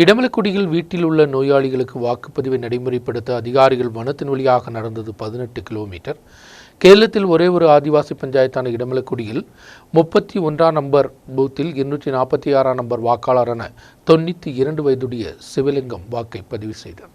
இடமலக்குடியில் வீட்டில் உள்ள நோயாளிகளுக்கு வாக்குப்பதிவை நடைமுறைப்படுத்த அதிகாரிகள் வனத்தின் வழியாக நடந்தது பதினெட்டு கிலோமீட்டர். கேரளத்தில் ஒரே ஒரு ஆதிவாசி பஞ்சாயத்தான இடமலக்குடியில் முப்பத்தி ஒன்றாம் நம்பர் பூத்தில் இருநூற்றி நாற்பத்தி ஆறாம் நம்பர் வாக்காளரான தொண்ணூற்றி இரண்டு வயதுடைய சிவலிங்கம் வாக்கை பதிவு செய்தார்.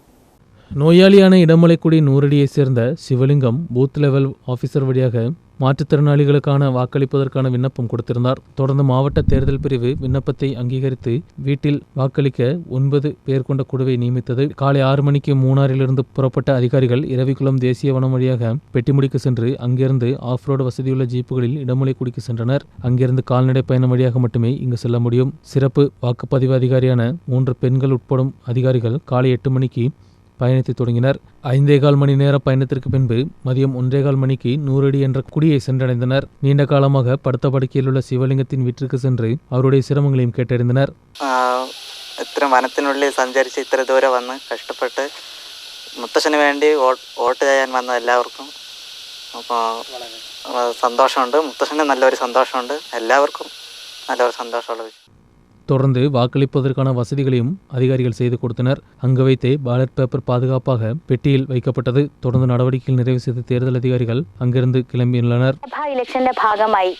நோயாளியான இடமலைக்குடி நூறடியைச் சேர்ந்த சிவலிங்கம் பூத் லெவல் ஆஃபீஸர் வழியாக மாற்றுத்திறனாளிகளுக்கான வாக்களிப்பதற்கான விண்ணப்பம் கொடுத்திருந்தார். தொடர்ந்து மாவட்ட தேர்தல் பிரிவு விண்ணப்பத்தை அங்கீகரித்து வீட்டில் வாக்களிக்க ஒன்பது பேர் கொண்ட குழுவை நியமித்தது. காலை ஆறு மணிக்கு மூணாறிலிருந்து புறப்பட்ட அதிகாரிகள் இரவிக்குளம் தேசிய வனம் வழியாக பெட்டிமுடிக்கு சென்று அங்கிருந்து ஆஃப் ரோடு வசதியுள்ள ஜீப்புகளில் இடமலைக்குடிக்கு சென்றனர். அங்கிருந்து கால்நடை பயணம் வழியாக மட்டுமே இங்கு செல்ல முடியும். சிறப்பு வாக்குப்பதிவு அதிகாரியான மூன்று பெண்கள் உட்படும் அதிகாரிகள் காலை எட்டு மணிக்கு பயணத்தை தொடங்கினர் ஐந்தே கால் மணி நேர பயணத்திற்கு பின்பு மதியம் ஒன்றே கால் மணிக்கு நூறடி என்ற குடியை சென்றடைந்தனர் நீண்ட காலமாக படுத்த படுக்கையில் உள்ள சிவலிங்கத்தின் வீட்டிற்கு சென்று அவருடைய சிரமங்களையும் கேட்டறிந்தனர் ആ, ഇത്ര വനത്തിനുള്ളിൽ സഞ്ചരിച്ച് ഇത്ര ദൂരെ വന്ന് കഷ്ടപ്പെട്ട് മുത്തശ്ശന് വേണ്ടി വോട്ട് വോട്ട് ചെയ്യാൻ വന്ന എല്ലാവർക്കും അപ്പോൾ സന്തോഷമുണ്ട് മുത്തശ്ശന് നല്ലൊരു സന്തോഷമുണ്ട് എല്ലാവർക്കും നല്ലൊരു സന്തോഷമുള്ള വിഷയം தொடர்ந்து வாக்களிப்பதற்கான வசதிகளையும் அதிகாரிகள் செய்து கொடுத்தனர் அங்கு வைத்தே பாலட் பேப்பர் பாதுகாப்பாக பெட்டியில் வைக்கப்பட்டது தொடர்ந்து நடவடிக்கைகள் நிறைவு செய்த தேர்தல் அதிகாரிகள் அங்கிருந்து கிளம்பியுள்ளனர் സഭാ ഇലക്ഷന്റെ ഭാഗമായി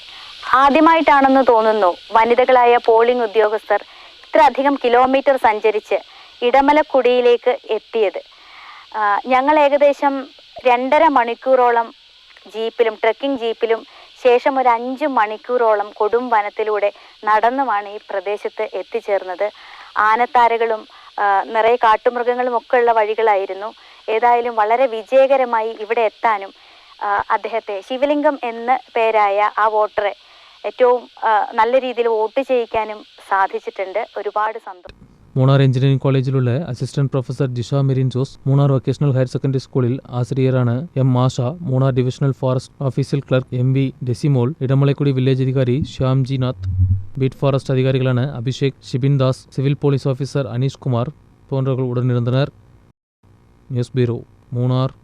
ആദ്യമായിട്ടാണെന്ന് തോന്നുന്നു വനിതകളായ പോളിംഗ് ഉദ്യോഗസ്ഥർ ഇത്രയധികം കിലോമീറ്റർ സഞ്ചരിച്ച് ഇടമലക്കുടിയിലേക്ക് എത്തിയത് ആ, ഞങ്ങൾ ഏകദേശം രണ്ടര മണിക്കൂറോളം ജീപ്പിലും ട്രക്കിംഗ് ജീപ്പിലും ശേഷം ഒരു അഞ്ച് മണിക്കൂറോളം കൊടും വനത്തിലൂടെ നടന്നുമാണ് ഈ പ്രദേശത്ത് എത്തിച്ചേർന്നത്. ആനത്താരകളും നിറയെ കാട്ടുമൃഗങ്ങളും ഒക്കെ ഉള്ള വഴികളായിരുന്നു. ഏതായാലും വളരെ വിജയകരമായി ഇവിടെ എത്താനും അദ്ദേഹത്തെ ശിവലിംഗം എന്ന പേരായ ആ വോട്ടറെ ഏറ്റവും നല്ല രീതിയിൽ വോട്ട് ചെയ്യിക്കാനും സാധിച്ചിട്ടുണ്ട്. ഒരുപാട് സന്തോഷം. மூணார் இன்ஜினியரிங் காலேஜில் உள்ள assistant professor Jisha Merin Jose Munnar vocational higher secondary ஸ்கூலில் ஆசிரியரான M Masha Munnar divisional forest ஆஃபீஸில் clerk M V Decimol Idamalakudy village அதிகாரி Shyamji Nath beat forest அதிகாரிகளான Abhishek Shibin Das civil police officer Aneeshkumar போன்றவர்கள் உடனிருந்தனர். நியூஸ் பீரோ மூணார்